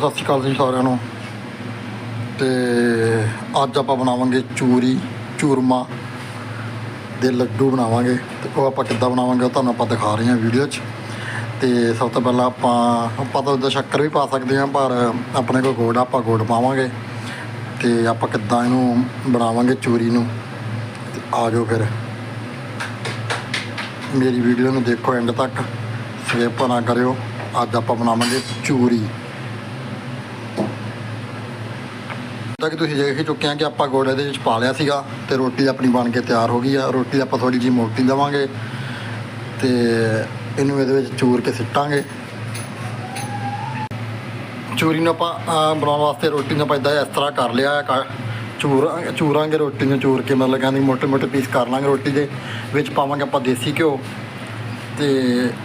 ਸਤਿ ਸ਼੍ਰੀ ਅਕਾਲ ਜੀ ਸਾਰਿਆਂ ਨੂੰ। ਤੇ ਅੱਜ ਆਪਾਂ ਬਣਾਵਾਂਗੇ ਚੂਰੀ, ਚੂਰਮਾ ਦੇ ਲੱਡੂ ਬਣਾਵਾਂਗੇ। ਤੇ ਉਹ ਆਪਾਂ ਕਿੱਦਾਂ ਬਣਾਵਾਂਗੇ ਉਹ ਤੁਹਾਨੂੰ ਆਪਾਂ ਦਿਖਾ ਰਹੇ ਹਾਂ ਵੀਡੀਓ 'ਚ। ਤੇ ਸਭ ਤੋਂ ਪਹਿਲਾਂ ਆਪਾਂ ਆਪਾਂ ਤਾਂ ਉਹਦਾ ਸ਼ੱਕਰ ਵੀ ਪਾ ਸਕਦੇ ਹਾਂ, ਪਰ ਆਪਣੇ ਕੋਲ ਗੁੜ ਆਪਾਂ ਗੁੜ ਪਾਵਾਂਗੇ। ਤੇ ਆਪਾਂ ਕਿੱਦਾਂ ਇਹਨੂੰ ਬਣਾਵਾਂਗੇ ਚੂਰੀ ਨੂੰ। ਤੇ ਆ ਜਾਓ ਫਿਰ। ਮੇਰੀ ਵੀਡੀਓ ਨੂੰ ਦੇਖੋ ਐਂਡ ਤੱਕ। ਸਕਿਪ ਨਾ ਕਰਿਓ। ਅੱਜ ਆਪਾਂ ਬਣਾਵਾਂਗੇ ਚੂਰੀ। ਜਿੱਦਾਂ ਕਿ ਤੁਸੀਂ ਦੇਖ ਹੀ ਚੁੱਕੇ ਆ ਕਿ ਆਪਾਂ ਗੁੜ ਇਹਦੇ ਵਿੱਚ ਪਾ ਲਿਆ ਸੀਗਾ ਤੇ ਰੋਟੀ ਆਪਣੀ ਬਣ ਕੇ ਤਿਆਰ ਹੋ ਗਈ ਆ। ਰੋਟੀ ਆਪਾਂ ਥੋੜੀ ਜਿਹੀ ਮੋਟੀ ਲਵਾਂਗੇ ਤੇ ਇਹਨੂੰ ਇਹਦੇ ਵਿੱਚ ਚੂਰ ਕੇ ਸਿੱਟਾਂਗੇ। ਚੂਰੀ ਨੂੰ ਆਪਾਂ ਬਣਾਉਣ ਵਾਸਤੇ ਰੋਟੀ ਨੂੰ ਆਪਾਂ ਏਦਾਂ ਇਸ ਤਰ੍ਹਾਂ ਕਰ ਲਿਆ ਹੈ, ਕ- ਚੂਰ ਚੂਰਾਂਗੇ ਰੋਟੀ ਨੂੰ ਚੂਰ ਕੇ ਮਤਲਬ ਕਹਿੰਦੇ ਮੋਟੇ ਮੋਟੇ ਪੀਸ ਕਰ ਲਾਂਗੇ ਰੋਟੀ ਦੇ ਵਿੱਚ ਪਾਵਾਂਗੇ ਆਪਾਂ ਦੇਸੀ ਘਿਓ ਤੇ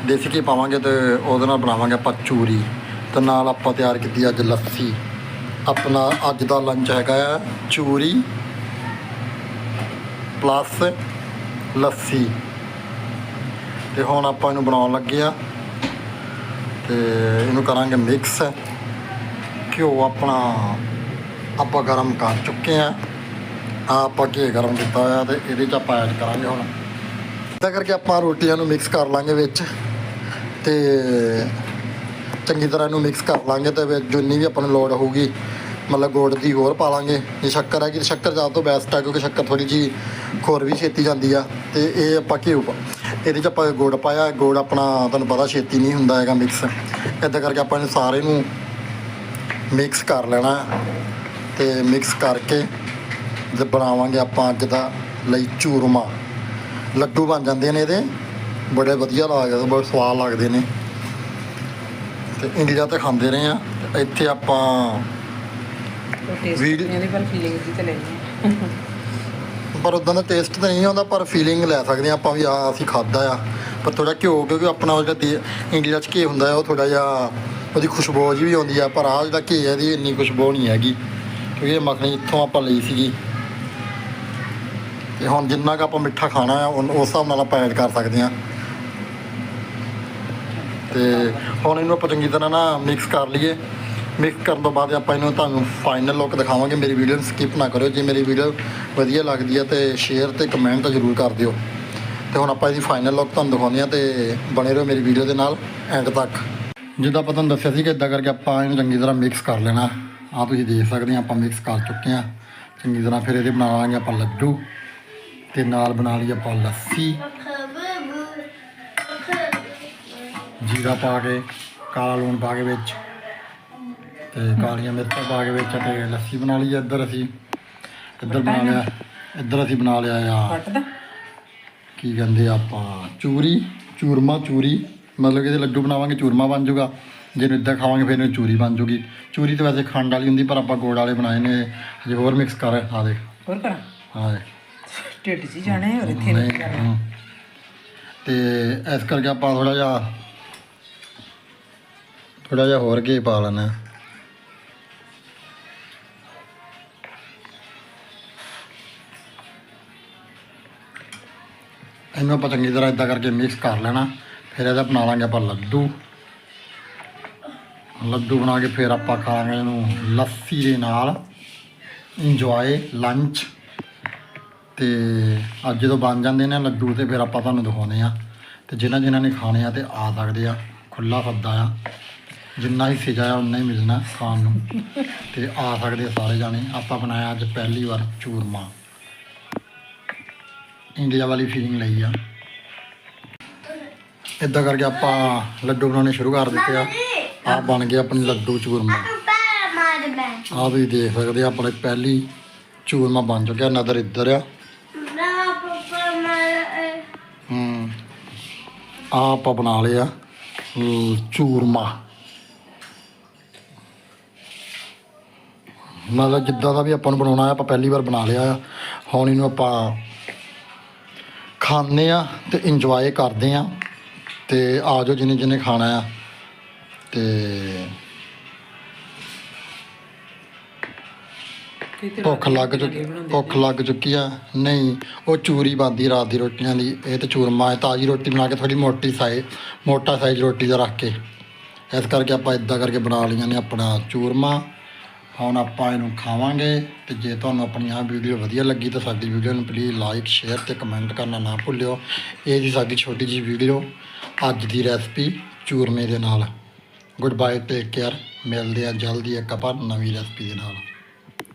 ਦੇਸੀ ਘੀ ਪਾਵਾਂਗੇ ਤੇ ਉਹਦੇ ਨਾਲ ਬਣਾਵਾਂਗੇ ਆਪਾਂ ਚੂਰੀ ਤੇ ਨਾਲ ਆਪਾਂ ਤਿਆਰ ਕੀਤੀ ਅੱਜ ਲੱਸੀ। ਆਪਣਾ ਅੱਜ ਦਾ ਲੰਚ ਹੈਗਾ ਆ, ਚੂਰੀ ਪਲੱਸ ਲੱਸੀ। ਤੇ ਹੁਣ ਆਪਾਂ ਇਹਨੂੰ ਬਣਾਉਣ ਲੱਗੇ ਆ। ਤੇ ਇਹਨੂੰ ਕਰਾਂਗੇ ਮਿਕਸ ਘਿਓ ਆਪਣਾ ਆਪਾਂ ਗਰਮ ਕਰ ਚੁੱਕੇ ਆ। ਆ ਆਪਾਂ ਘੇ ਗਰਮ ਕੀਤਾ ਹੋਇਆ ਤੇ ਇਹਦੇ ਚ ਆਪਾਂ ਐਡ ਕਰਾਂਗੇ ਹੁਣ। ਇਦਾਂ ਕਰਕੇ ਆਪਾਂ ਰੋਟੀਆਂ ਨੂੰ ਮਿਕਸ ਕਰ ਲਾਂਗੇ ਵਿੱਚ। ਤੇ ਚੰਗੀ ਤਰ੍ਹਾਂ ਇਹਨੂੰ ਮਿਕਸ ਕਰ ਲਾਂਗੇ ਤੇ ਵਿੱਚ ਜਿੰਨੀ ਵੀ ਆਪਾਂ ਨੂੰ ਲੋੜ ਹੋਊਗੀ, ਮਤਲਬ ਗੁੜ ਦੀ ਹੋਰ ਪਾ ਲਾਂਗੇ। ਜੇ ਸ਼ੱਕਰ ਹੈ ਕਿ ਸ਼ੱਕਰ ਜ਼ਿਆਦਾ ਤੋਂ ਬੈਸਟ ਹੈ ਕਿਉਂਕਿ ਸ਼ੱਕਰ ਥੋੜੀ ਜੀ ਖੋਰ ਵੀ ਛੇਤੀ ਜਾਂਦੀ ਆ। ਤੇ ਇਹ ਆਪਾਂ ਘਿਓ ਪਾ- ਇਹਦੇ ਚ ਆਪਾਂ ਗੁੜ ਪਾਇਆ, ਗੁੜ ਆਪਣਾ ਤੁਹਾਨੂੰ ਪਤਾ ਛੇਤੀ ਨਹੀਂ ਹੁੰਦਾ ਹੈਗਾ ਮਿਕਸ ਇਦਾਂ ਕਰਕੇ ਆਪਾਂ ਇਹਨੂੰ ਸਾਰੇ ਨੂੰ ਮਿਕਸ ਕਰ ਲੈਣਾ। ਤੇ ਮਿਕਸ ਕਰਕੇ ਤੇ ਬਣਾਵਾਂਗੇ ਆਪਾਂ ਅੱਜ ਦਾ ਲਈ ਚੂਰਮਾ। ਲੱਡੂ ਬਣ ਜਾਂਦੇ ਨੇ ਇਹਦੇ। ਬੜੇ ਵਧੀਆ ਲੱਗਦੇ ਬਹੁਤ ਸਵਾਦ ਲੱਗਦੇ ਨੇ। ਤੇ ਇੰਡੀਆ ਤੇ ਖਾਂਦੇ ਰਹੇ ਆ ਤੇ ਇੱਥੇ ਆਪਾਂ ਟੇਸਟ ਪਰ ਫੀਲਿੰਗ ਦੀ ਤੇ ਲੈਣੀ ਹੈ। ਪਰ ਉਦਾਂ ਦਾ ਟੇਸਟ ਤਾਂ ਨਹੀਂ ਆਉਂਦਾ ਪਰ ਫੀਲਿੰਗ ਲੈ ਸਕਦੇ ਆ ਆਪਾਂ ਵੀ ਆ ਅਸੀਂ ਖਾਦਾ ਆ। ਪਰ ਥੋੜਾ ਘਿਓ ਕਿਉਂਕਿ ਆਪਣਾ ਉਹ ਜਿਹੜਾ ਦੇ- ਇੰਡੀਆ 'ਚ ਘੀ ਹੁੰਦਾ ਆ ਉਹ ਥੋੜਾ ਜਿਹਾ ਉਹਦੀ ਖੁਸ਼ਬੂ ਜਿਹੀ ਵੀ ਆਉਂਦੀ ਆ ਪਰ ਆ ਜਿਹੜਾ ਘੀ ਹੈ ਇਹਦੀ ਇੰਨੀ ਖੁਸ਼ਬੂ ਨਹੀਂ ਹੈਗੀ। ਕਿਉਂਕਿ ਇਹ ਮੱਖਣੀ ਇੱਥੋਂ ਆਪਾਂ ਲਈ ਸੀਗੀ। ਤੇ ਹੁਣ ਜਿੰਨਾ ਕੁ ਆਪਾਂ ਮਿੱਠਾ ਖਾਣਾ ਆ ਉਨ- ਉਸ ਹਿਸਾਬ ਨਾਲ ਆਪਾਂ ਐਡ ਕਰ ਸਕਦੇ ਆ ਤੇ ਹੁਣ ਇਹਨੂੰ ਆਪਾਂ ਚੰਗੀ ਤਰ੍ਹਾਂ ਨਾ ਮਿਕਸ ਕਰ ਲਈਏ। ਮਿਕਸ ਕਰਨ ਤੋਂ ਬਾਅਦ ਆਪਾਂ ਇਹਨੂੰ ਤੁਹਾਨੂੰ ਫਾਈਨਲ ਲੁੱਕ ਦਿਖਾਵਾਂਗੇ। ਮੇਰੀ ਵੀਡੀਓ ਨੂੰ ਸਕਿਪ ਨਾ ਕਰਿਓ। ਜੇ ਮੇਰੀ ਵੀਡੀਓ ਵਧੀਆ ਲੱਗਦੀ ਹੈ ਤੇ ਸ਼ੇਅਰ ਤੇ ਕਮੈਂਟ ਤਾਂ ਜ਼ਰੂਰ ਕਰ ਦਿਓ। ਤੇ ਹੁਣ ਆਪਾਂ ਇਹਦੀ ਫਾਈਨਲ ਲੁੱਕ ਤੁਹਾਨੂੰ ਦਿਖਾਉਂਦੇ ਆ ਤੇ ਬਣੇ ਰਹੋ ਮੇਰੀ ਵੀਡੀਓ ਦੇ ਨਾਲ। ਐਂਡ ਤੱਕ। ਜਿੱਦਾਂ ਆਪਾਂ ਤੁਹਾਨੂੰ ਦੱਸਿਆ ਸੀ ਕਿ ਇਦਾਂ ਕਰਕੇ ਆਪਾਂ ਇਹਨੂੰ ਚੰਗੀ ਤਰ੍ਹਾਂ ਮਿਕਸ ਕਰ ਲੈਣਾ। ਆ ਤੁਸੀਂ ਦੇਖ ਸਕਦੇ ਆ ਆਪਾਂ ਮਿਕਸ ਕਰ ਚੁੱਕੇ ਆ ਚੰਗੀ ਤਰ੍ਹਾਂ ਫਿਰ ਇਹਦੇ ਬਣਾਵਾਂਗੇ ਆਪਾਂ ਲੱਡੂ। ਤੇ ਨਾਲ ਬਣਾ ਲਈ ਆਪਾਂ ਲੱਸੀ। ਜੀਰਾ ਪਾ ਕੇ ਕਾਲਾ ਲੂਣ ਪਾ ਕੇ ਵਿੱਚ ਤੇ ਕਾਲੀਆਂ ਮਿਰਚਾਂ ਪਾ ਕੇ ਵਿੱਚ ਤੇ ਲੱਸੀ ਬਣਾ ਲਈ ਇੱਧਰ ਅਸੀਂ। ਇੱਧਰ ਬਣਾ ਲਿਆ ਇੱਧਰ ਅਸੀਂ ਬਣਾ ਲਿਆ ਆ। ਕੱਟਦਾ ਕੀ ਕਹਿੰਦੇ ਆਪਾਂ ਚੂਰੀ ਚੂਰਮਾ ਚੂਰੀ। ਮਤਲਬ ਕਿ ਇਹਦੇ ਲੱਡੂ ਬਣਾਵਾਂਗੇ ਚੂਰਮਾ ਬਣ ਜਾਊਗਾ ਜੇ ਇਹਨੂੰ ਇੱਦਾਂ ਖਾਵਾਂਗੇ ਫਿਰ ਇਹਨੂੰ ਚੂਰੀ ਬਣ ਜਾਊਗੀ ਚੂਰੀ ਤਾਂ ਵੈਸੇ ਖੰਡ ਵਾਲੀ ਹੁੰਦੀ ਪਰ ਆਪਾਂ ਗੁੜ ਵਾਲੇ ਬਣਾਏ ਨੇ। ਹਜੇ ਹੋਰ ਮਿਕਸ ਕਰ ਆ ਦੇਖ। ਹੋਰ ਕਰਾਂ? ਦੇਖ। ਢਿੱਡ 'ਚ ਹੀ ਜਾਣਾ ਹੈ ਔਰ ਇੱਥੇ ਨਹੀਂ ਜਾਣਾ। ਹਾਂ। ਤੇ ਇਸ ਕਰਕੇ ਆਪਾਂ ਥੋੜਾ ਜਿਹਾ ਥੋੜਾ ਜਿਹਾ ਹੋਰ ਘੀ ਪਾ ਲੈਣਾ ਇਹਨੂੰ ਆਪਾਂ ਚੰਗੀ ਤਰ੍ਹਾਂ ਇਦਾਂ ਕਰਕੇ ਮਿਕਸ ਕਰ ਲੈਣਾ, ਫਿਰ ਇਹਦਾ ਬਣਾ ਲਾਂਗੇ ਆਪਾਂ ਲੱਡੂ। ਲੱਡੂ ਬਣਾ ਕੇ ਫਿਰ ਆਪਾਂ ਖਾਵਾਂਗੇ ਇਹਨੂੰ ਲੱਸੀ ਦੇ ਨਾਲ। ਇੰਜੋਏ ਲੰਚ ਤੇ ਅੱਜ ਜਦੋਂ ਬਣ ਜਾਂਦੇ ਨੇ ਲੱਡੂ ਤੇ ਫਿਰ ਆਪਾਂ ਤੁਹਾਨੂੰ ਦਿਖਾਉਂਦੇ ਆ ਤੇ ਜਿਨ੍ਹਾਂ ਜਿਨ੍ਹਾਂ ਨੇ ਖਾਣੇ ਆ ਤੇ ਆ ਸਕਦੇ ਆ ਖੁੱਲਾ ਸੱਦਾ ਆ। ਜਿੰਨਾ ਹੀ ਸਿਜਾ ਆ ਉਨਾ ਹੀ ਮਿਲਣਾ ਖਾਣ ਨੂੰ। ਤੇ ਆ ਸਕਦੇ ਆ ਸਾਰੇ ਜਾਣੇ। ਆਪਾਂ ਬਣਾਇਆ ਅੱਜ ਪਹਿਲੀ ਵਾਰ ਚੂਰਮਾ। ਇੰਡੀਆ ਵਾਲੀ ਫੀਲਿੰਗ ਲਈ ਆ। ਇਦਾਂ ਕਰਕੇ ਆਪਾਂ ਲੱਡੂ ਬਣਾਉਣੇ ਸ਼ੁਰੂ ਕਰ ਦਿੱਤੇ ਆ। ਆ ਬਣ ਗਏ ਆਪਣੇ ਲੱਡੂ ਚੂਰਮਾ। ਆ ਤੁਸੀਂ ਦੇਖ ਸਕਦੇ ਆ ਆਪਣੇ ਪਹਿਲੀ ਚੂਰਮਾ ਬਣ ਚੁੱਕਿਆ। ਨਦਰ ਇੱਧਰ ਆ। ਹੂੰ। ਆ ਆਪਾਂ ਬਣਾ ਲਿਆ ਅਮ, ਚੂਰਮਾ। ਮਤਲਬ ਜਿੱਦਾਂ ਦਾ ਵੀ ਆਪਾਂ ਨੂੰ ਬਣਾਉਣਾ ਆ ਆਪਾਂ ਪਹਿਲੀ ਵਾਰ ਬਣਾ ਲਿਆ ਆ। ਹੁਣ ਇਹਨੂੰ ਆਪਾਂ ਖਾਂਦੇ ਆ ਤੇ ਇੰਜੋਏ ਕਰਦੇ ਆ। ਤੇ ਆ ਜਾਓ ਜਿਹਨੇ ਜਿਹਨੇ ਖਾਣਾ ਆ। ਤੇ ਭੁੱਖ ਲੱਗ ਚੁੱਕੀ ਭੁੱਖ ਲੱਗ ਚੁੱਕੀ ਆ। ਨਹੀਂ ਉਹ ਚੂਰੀ ਬਣਦੀ ਰਾਤ ਦੀ ਰੋਟੀਆਂ ਦੀ। ਇਹ ਤੇ ਚੂਰਮਾ ਹੈ ਤਾਜੀ ਰੋਟੀ ਬਣਾ ਕੇ ਥੋੜੀ ਮੋਟੀ ਸਾਈਜ਼ ਮੋਟਾ ਸਾਈਜ਼ ਰੋਟੀ ਦਾ ਰੱਖ ਕੇ। ਇਸ ਕਰਕੇ ਆਪਾਂ ਇਦਾਂ ਕਰਕੇ ਬਣਾ ਲਈਆਂ ਨੇ ਆਪਣਾ ਚੂਰਮਾ। ਹੁਣ ਆਪਾਂ ਇਹਨੂੰ ਖਾਵਾਂਗੇ ਤੇ ਜੇ ਤੁਹਾਨੂੰ ਆਪਣੀ ਆਹ ਵੀਡੀਓ ਵਧੀਆ ਲੱਗੀ ਤਾਂ ਸਾਡੀ ਵੀਡੀਓ ਨੂੰ ਪਲੀਜ਼ ਲਾਈਕ ਸ਼ੇਅਰ ਤੇ ਕਮੈਂਟ ਕਰਨਾ ਨਾ ਭੁੱਲਿਓ। ਇਹ ਜੀ ਸਾਡੀ ਛੋਟੀ ਜੀ ਵੀਡੀਓ, ਅੱਜ ਦੀ ਰੈਸਪੀ ਚੂਰਮੇ ਦੇ ਨਾਲ। ਗੁੱਡ ਬਾਏ ਟੇਕ ਕੇਅਰ ਮਿਲਦੇ ਆ ਜਲਦੀ ਇੱਕ ਆਪਾਂ ਨਵੀਂ ਰੈਸਪੀ ਦੇ ਨਾਲ।